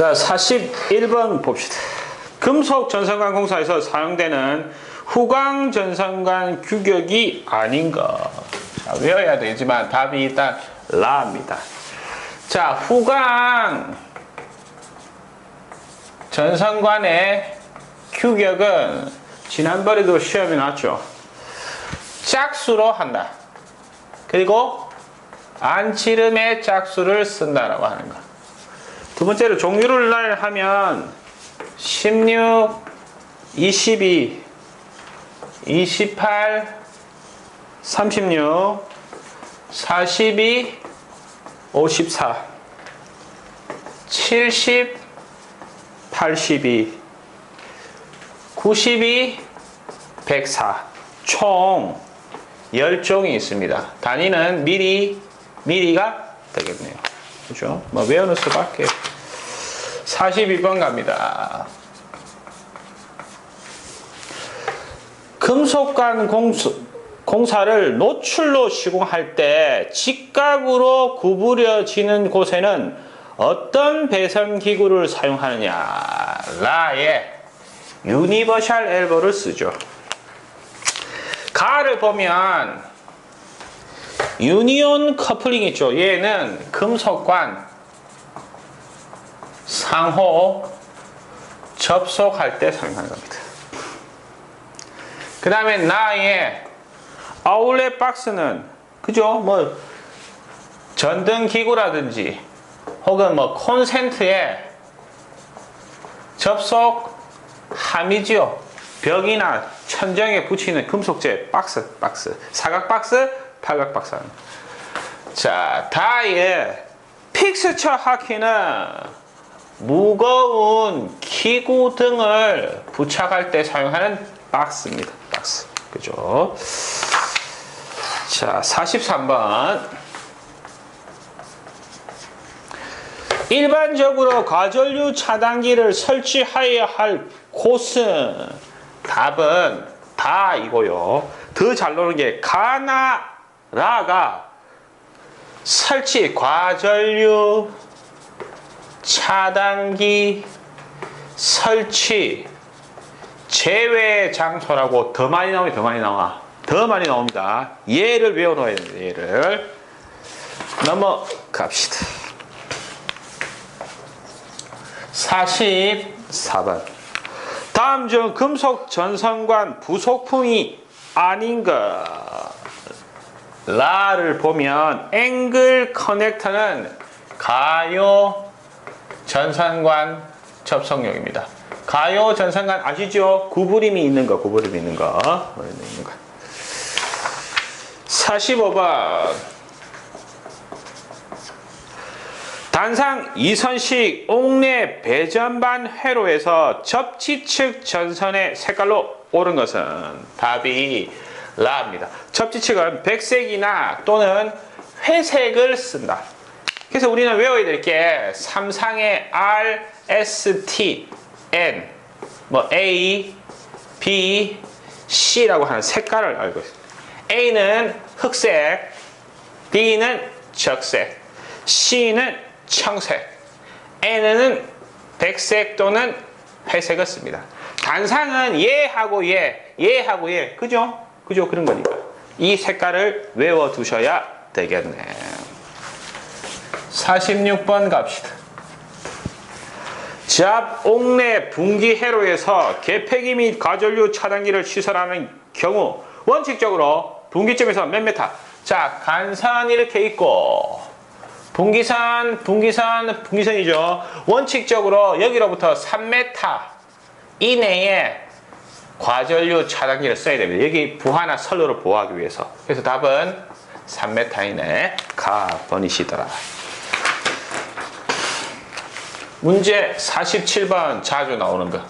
자, 41번 봅시다. 금속 전선관 공사에서 사용되는 후광 전선관 규격이 아닌가. 자, 외워야 되지만 답이 일단 라입니다. 자, 후광 전선관의 규격은 지난번에도 시험에 나왔죠. 짝수로 한다. 그리고 안치름의 짝수를 쓴다라고 하는 거. 두 번째로 종류를 날 하면 16, 22, 28, 36, 42, 54, 70, 82, 92, 104. 총 10종이 있습니다. 단위는 미리, 미리가 되겠네요. 그죠? 뭐 외우는 수밖에. 42번 갑니다. 금속관 공수, 공사를 노출로 시공할 때 직각으로 구부려지는 곳에는 어떤 배선 기구를 사용하느냐? 라의 유니버셜 엘보를 쓰죠. 가를 보면 유니온 커플링 있죠. 얘는 금속관 상호 접속할 때 사용하는 겁니다. 그 다음에 나의 아울렛 박스는 그죠? 뭐 전등 기구라든지 혹은 뭐 콘센트에 접속 함이지요. 벽이나 천정에 붙이는 금속재 박스, 박스, 사각 박스, 팔각 박스. 자, 다의 픽스처 하키는 무거운 기구 등을 부착할 때 사용하는 박스입니다. 박스. 그죠? 자, 43번. 일반적으로 과전류 차단기를 설치하여야 할 곳은 답은 다 이고요. 더잘 노는 게 가나 라가 설치 과전류 차단기 설치 제외 장소라고 더 많이 나오면 더 많이 나와. 더 많이 나옵니다. 얘를 외워놓아야 됩니다. 얘를 넘어갑시다. 44번. 다음 중 금속 전선관 부속품이 아닌가? 라를 보면 앵글 커넥터는 가요 전선관 접속용입니다. 가요 전선관 아시죠? 구부림이 있는 거, 구부림이. 있는 거. 45번. 단상 이선식 옥내 배전반 회로에서 접지측 전선의 색깔로 오른 것은 답이 라입니다. 접지측은 백색이나 또는 회색을 쓴다. 그래서 우리는 외워야 될 게 삼상의 R, S, T, N, 뭐 A, B, C라고 하는 색깔을 알고 있습니다. A는 흑색, B는 적색, C는 청색, N은 백색 또는 회색을 씁니다. 단상은 얘하고 얘, 얘하고 얘, 그죠? 그죠? 그런 거니까. 이 색깔을 외워두셔야 되겠네. 46번 갑시다. 잡 옥내 분기 회로에서 개폐기 및 과전류 차단기를 시설하는 경우 원칙적으로 분기점에서 몇 메타? 자, 간선 이렇게 있고 분기선, 분기선, 분기선이죠. 원칙적으로 여기로부터 3m 이내에 과전류 차단기를 써야 됩니다. 여기 부하나 선로를 보호하기 위해서. 그래서 답은 3m 이내 가번이시더라. 문제 47번 자주 나오는 거.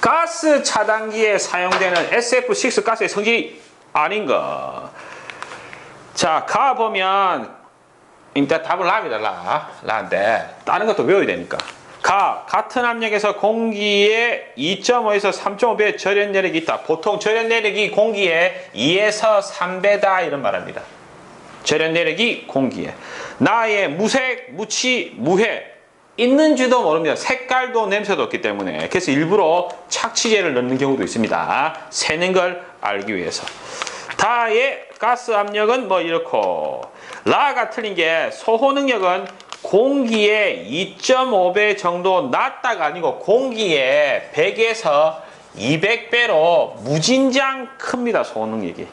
가스 차단기에 사용되는 SF6 가스의 성질이 아닌가. 자, 가 보면 일단 답을 랍니다, 라. 라인데 다른 것도 외워야 되니까. 가, 같은 압력에서 공기의 2.5에서 3.5배 절연 내력이 있다. 보통 절연 내력이 공기의 2에서 3배다 이런 말합니다. 절연 내력이 공기에. 나의 무색, 무치, 무해 있는지도 모릅니다. 색깔도 냄새도 없기 때문에. 그래서 일부러 착취제를 넣는 경우도 있습니다. 새는 걸 알기 위해서. 다의 가스 압력은 뭐 이렇고 라가 틀린 게 소호 능력은 공기의 2.5배 정도 낮다가 아니고 공기의 100에서 200배로 무진장 큽니다. 소호 능력이.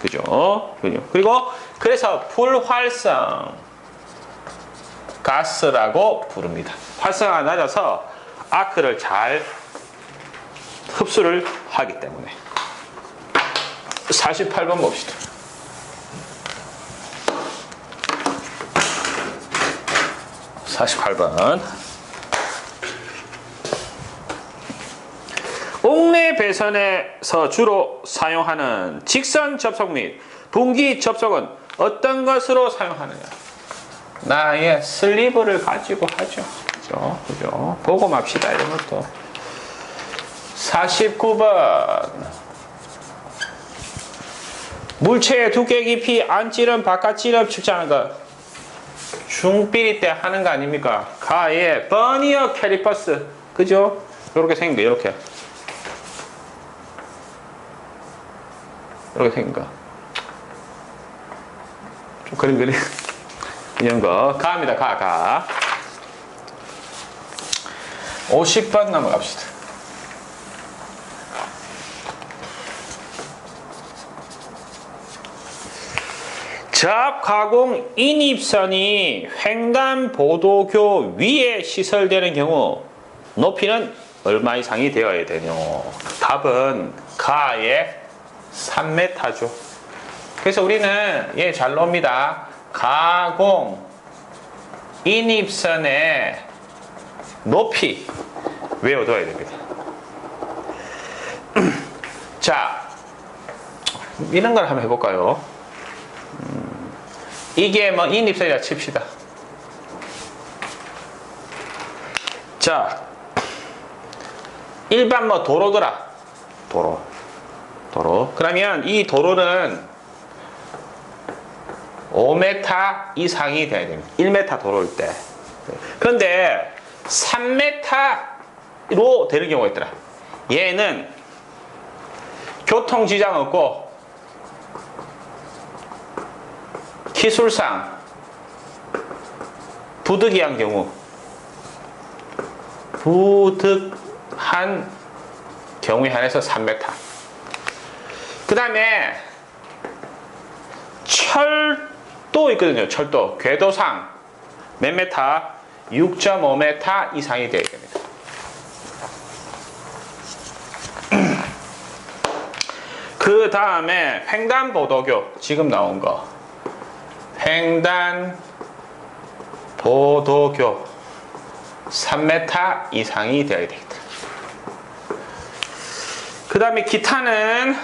그죠? 그리고 그래서 불활성 가스라고 부릅니다. 활성화가 낮아서 아크를 잘 흡수를 하기 때문에. 48번 봅시다. (48번) 옥내 배선에서 주로 사용하는 직선 접속 및 분기 접속은 어떤 것으로 사용하느냐? 나의 슬리브를 가지고 하죠. 그죠? 그죠? 보고 맙시다 이런 것도 49번. 물체의 두께 깊이 안 찌름 바깥 찌름 측정하는 것. 중비리 때 하는 거 아닙니까? 가의 버니어 캐리퍼스. 그죠? 이렇게 생긴 거 이렇게. 이렇게 생긴 거. 좀 그림 그림. 이런 거. 가입니다. 가, 가. 50번 넘어갑시다. 접가공 인입선이 횡단보도교 위에 시설되는 경우 높이는 얼마 이상이 되어야 되뇨? 답은 가의 3m죠. 그래서 우리는 예, 잘 놉니다. 가공 인입선의 높이 외워둬야 됩니다. 자, 이런 걸 한번 해볼까요? 음, 이게 뭐 인입선이라 칩시다. 자, 일반 뭐 도로더라. 도로. 도로. 그러면 이 도로는 5m 이상이 돼야 됩니다. 1m 도로일 때. 그런데 3m로 되는 경우가 있더라. 얘는 교통 지장 없고 기술상 부득이한 경우 부득한 경우에 한해서 3m. 그 다음에 철 도 있거든요. 철도. 궤도상 몇 메타? 6.5m 이상이 되어야 됩니다. 그 다음에 횡단보도교 지금 나온 거 횡단보도교 3m 이상이 되어야 되겠다. 그 다음에 기타는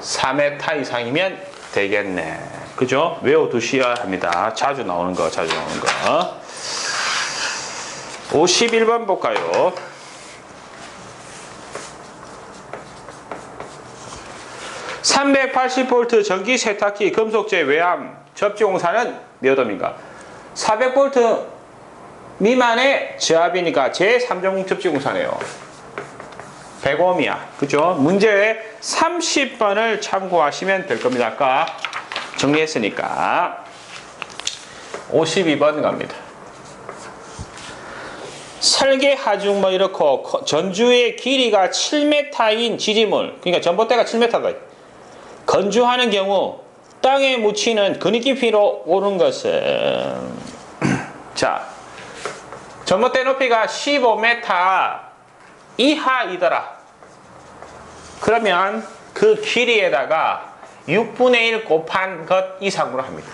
4m 이상이면 되겠네. 그죠? 외워두셔야 합니다. 자주 나오는 거, 자주 나오는 거. 51번 볼까요? (380V) 전기 세탁기 금속재 외암 접지공사는 몇 옴인가? (400V) 미만의 저압이니까 제3종 접지공사네요. 100옴이야. 그죠? 문제의 30번을 참고하시면 될 겁니다. 아까 정리했으니까. 52번 갑니다. 설계 하중 뭐 이렇고 전주의 길이가 7m인 지지물 그러니까 전봇대가 7m다. 건조하는 경우 땅에 묻히는 근육 깊이로 오는 것은 자 전봇대 높이가 15m 이하이더라. 그러면 그 길이에다가 6분의 1 곱한 것 이상으로 합니다.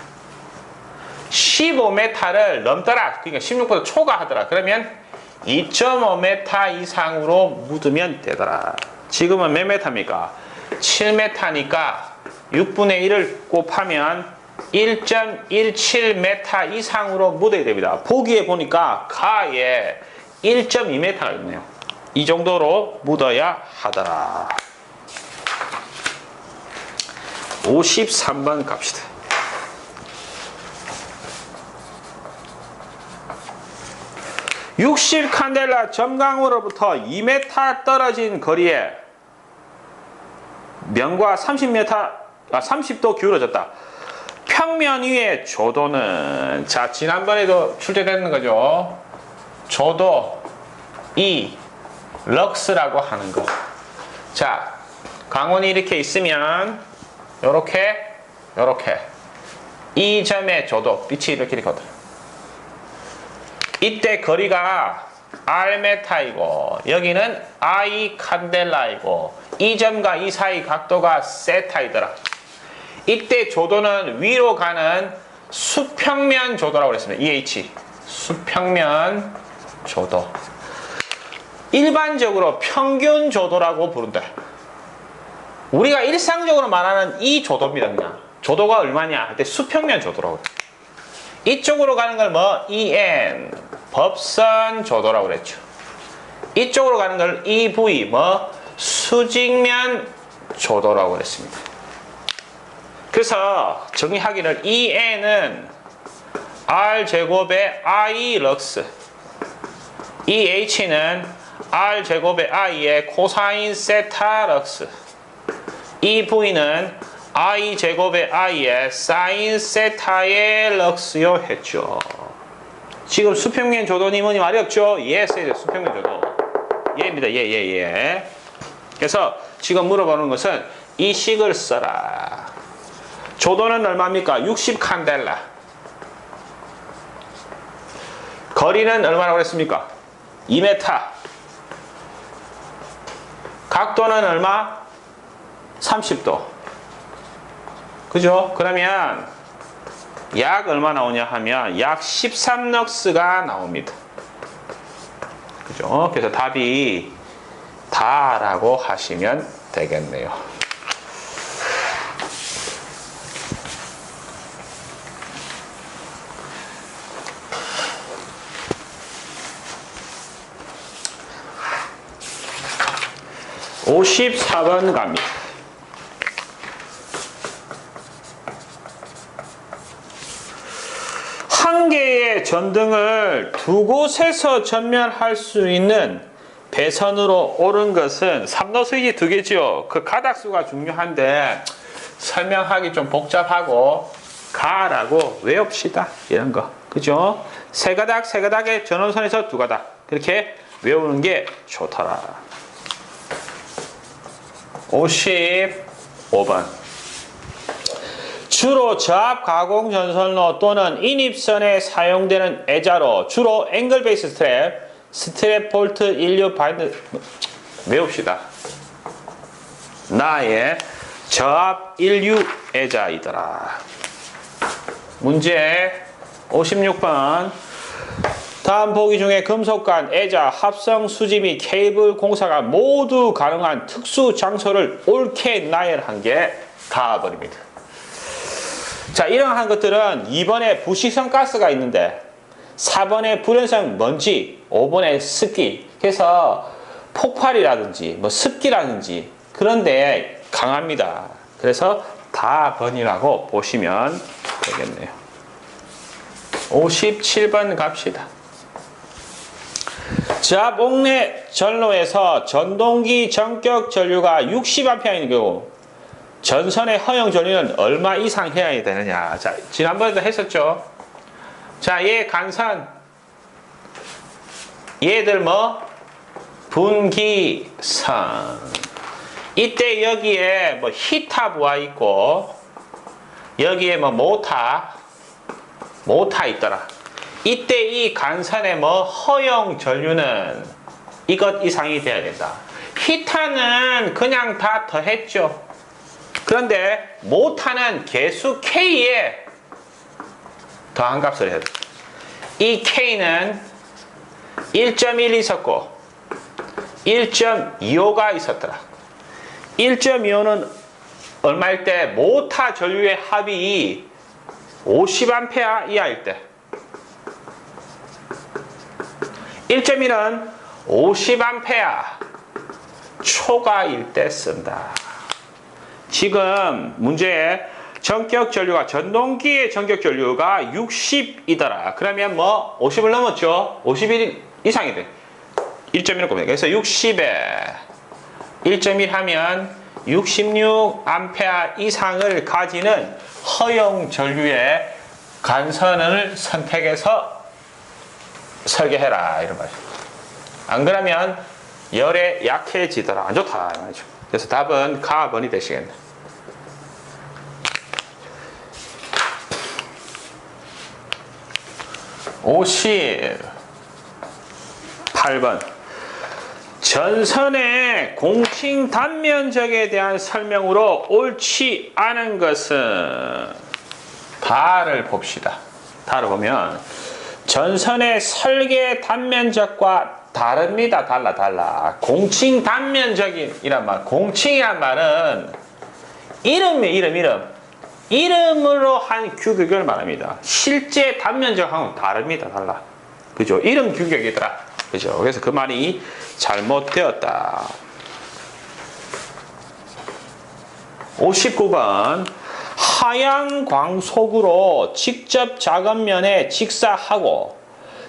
15m를 넘더라. 그러니까 16보다 초과하더라. 그러면 2.5m 이상으로 묻으면 되더라. 지금은 몇 m입니까? 7m니까 6분의 1을 곱하면 1.17m 이상으로 묻어야 됩니다. 보기에 보니까 가에 1.2m가 있네요. 이 정도로 묻어야 하더라. 53번 갑시다. 60 칸델라 점강으로부터 2m 떨어진 거리에 면과 30m, 아, 30도 기울어졌다. 평면 위의 조도는 자 지난번에도 출제됐는 거죠. 조도 이 럭스라고 하는 거. 자 강원이 이렇게 있으면 요렇게 요렇게 이 점의 조도 빛이 이렇게 이렇거든. 이때 거리가 R메타이고 여기는 I 칸델라이고 이 점과 이 사이 각도가 세타이더라. 이때 조도는 위로 가는 수평면 조도라고 그랬습니다. EH 수평면 조도 일반적으로 평균 조도라고 부른다. 우리가 일상적으로 말하는 이 조도입니다. 그냥 조도가 얼마냐 할 때 수평면 조도라고 그래요. 이쪽으로 가는 걸 뭐 EN 법선 조도라고 그랬죠. 이쪽으로 가는 걸 EV 뭐 수직면 조도라고 그랬습니다. 그래서 정리하기를 EN은 R 제곱의 I 럭스 EH는 R 제곱의 I의 코사인 세타 럭스 EV는 I 제곱의 I의 사인 세타의 럭스요 했죠. 지금 수평면 뭐니 말이 없죠? yes, yes, 수평면 조도. 예입니다. 예, 예, 예. 그래서 지금 물어보는 것은 이 식을 써라. 조도는 얼마입니까? 60 칸델라. 거리는 얼마라고 그랬습니까? 2m. 각도는 얼마? 30도. 그죠? 그러면 약 얼마 나오냐 하면 약 13럭스가 나옵니다. 그죠? 그래서 답이 다라고 하시면 되겠네요. (54번) 갑니다. 한 전등을 두 곳에서 전면할 수 있는 배선으로 오른 것은 삼노스이지 두 개지요. 그 가닥수가 중요한데 설명하기 좀 복잡하고 가라고 외웁시다. 이런 거. 그죠? 세 가닥, 세 가닥의 전원선에서 두 가닥. 그렇게 외우는 게 좋더라. 55번. 주로 저압 가공 전선로 또는 인입선에 사용되는 애자로 주로 앵글 베이스 스트랩, 스트랩 볼트 인류 바인드 외웁시다. 나의 저압 인류 애자이더라. 문제 56번. 다음 보기 중에 금속 간 애자 합성 수지 및 케이블 공사가 모두 가능한 특수 장소를 옳게 나열한 게 답입니다. 자, 이러한 것들은 2번에 부식성 가스가 있는데 4번에 불연성 먼지, 5번에 습기. 그래서 폭발이라든지 뭐 습기라든지 그런데 강합니다. 그래서 다 번이라고 보시면 되겠네요. 57번 갑시다. 자, 옥내 전로에서 전동기 전격 전류가 60A인 경우 전선의 허용 전류는 얼마 이상 해야 되느냐. 자, 지난번에도 했었죠. 자, 얘 간선. 얘들 뭐? 분기선. 이때 여기에 뭐 히타부가 있고, 여기에 뭐 모타, 모타 있더라. 이때 이 간선의 뭐 허용 전류는 이것 이상이 돼야 된다. 히타는 그냥 다 더했죠. 그런데 모타는 개수 K에 더한 값을 해야 돼. 이 K는 1.1 있었고 1.25가 있었더라. 1.25는 얼마일 때 모타 전류의 합이 50A 이하일 때 1.1은 50A 초과일 때 쓴다. 지금 문제에 전격 전류가 전동기의 전격 전류가 60이더라. 그러면 뭐 50을 넘었죠. 51 이상이 돼. 1.1을 곱니다. 그래서 60에 1.1 하면 66 암페아 이상을 가지는 허용 전류의 간선을 선택해서 설계해라 이런 말이죠. 안 그러면 열에 약해지더라 안 좋다 이 말이죠. 그래서 답은 가번이 되시겠네. 58번 전선의 공칭 단면적에 대한 설명으로 옳지 않은 것은 다를 봅시다. 다를 보면 전선의 설계 단면적과 다릅니다. 달라 달라. 공칭 단면적이란 말. 공칭이란 말은 이름이 이름 이름. 이름으로 한 규격을 말합니다. 실제 단면적하고는 다릅니다. 달라. 그죠? 이름 규격이더라. 그죠? 그래서 그 말이 잘못되었다. 59번 하얀 광속으로 직접 작업면에 직사하고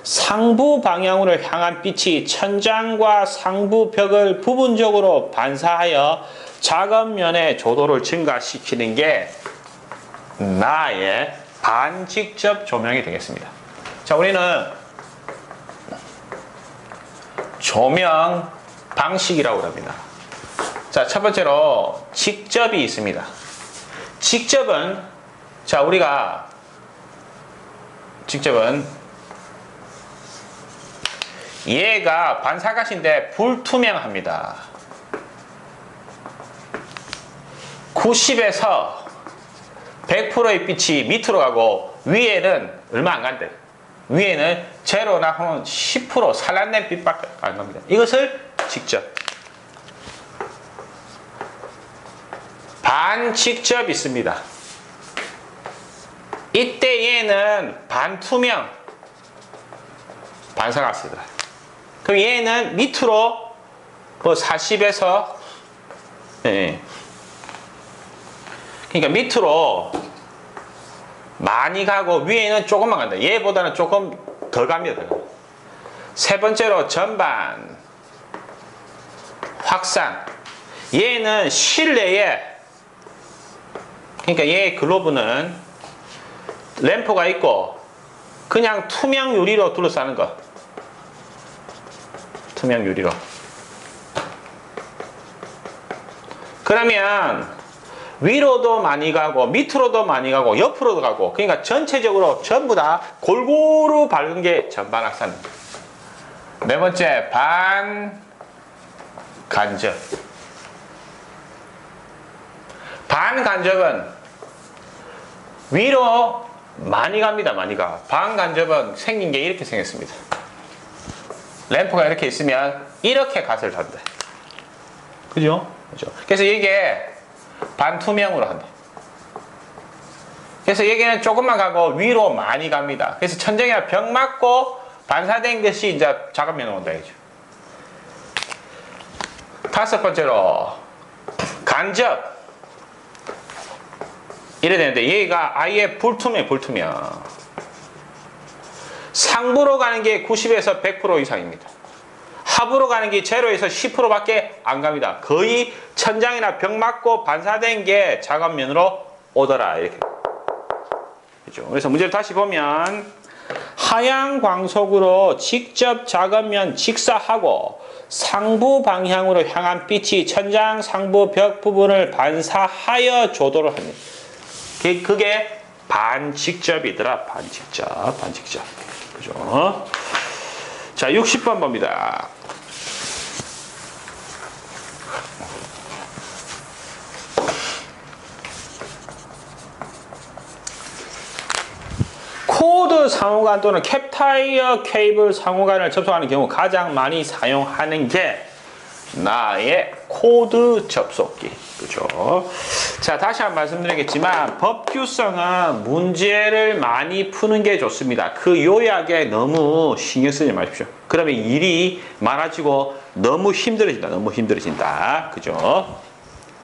상부 방향으로 향한 빛이 천장과 상부 벽을 부분적으로 반사하여 작업면의 조도를 증가시키는 게 나의 반직접 조명이 되겠습니다. 자, 우리는 조명 방식이라고 합니다. 자, 첫 번째로 직접이 있습니다. 직접은 자, 우리가 직접은 얘가 반사가시인데 불투명합니다. 90에서 100%의 빛이 밑으로 가고 위에는 얼마 안 간대. 위에는 제로나 혹은 10% 산란된 빛밖에 안 갑니다. 이것을 직접 반직접 있습니다. 이때 얘는 반투명 반사가스다. 그럼 얘는 밑으로 뭐 40에서 네. 그러니까 밑으로 많이 가고 위에는 조금만 간다. 얘보다는 조금 더 갑니다. 세 번째로 전반 확산. 얘는 실내에 그러니까 얘 글로브는 램프가 있고 그냥 투명 유리로 둘러싸는 거. 투명 유리로. 그러면 위로도 많이 가고 밑으로도 많이 가고 옆으로도 가고 그러니까 전체적으로 전부 다 골고루 밝은 게 전반악산입니다. 네 번째 반간접 반간접은 위로 많이 갑니다. 많이 가. 반간접은 생긴 게 이렇게 생겼습니다. 램프가 이렇게 있으면 이렇게 갓을 잔다. 그죠? 그죠? 그래서 이게 반투명으로 한다. 그래서 여기는 조금만 가고 위로 많이 갑니다. 그래서 천정이나 벽 맞고 반사된 것이 이제 작업면으로 온다. 이죠. 다섯 번째로 간접. 이래 되는데 얘가 아예 불투명, 불투명. 상부로 가는 게 90에서 100% 이상입니다. 하부로 가는 게 제로에서 10%밖에 안 갑니다. 거의 천장이나 벽 맞고 반사된 게 작업면으로 오더라 이렇게. 그죠? 그래서 문제를 다시 보면 하향 광속으로 직접 작업면 직사하고 상부 방향으로 향한 빛이 천장 상부 벽 부분을 반사하여 조도를 합니다. 그게 반직접이더라. 반직접, 반직접. 그죠? 자, 60번 봅니다. 코드 상호간 또는 캡타이어 케이블 상호간을 접속하는 경우 가장 많이 사용하는 게 나의 코드 접속기. 그죠? 자, 다시 한번 말씀드리겠지만, 법규성은 문제를 많이 푸는 게 좋습니다. 그 요약에 너무 신경 쓰지 마십시오. 그러면 일이 많아지고 너무 힘들어진다. 너무 힘들어진다. 그죠?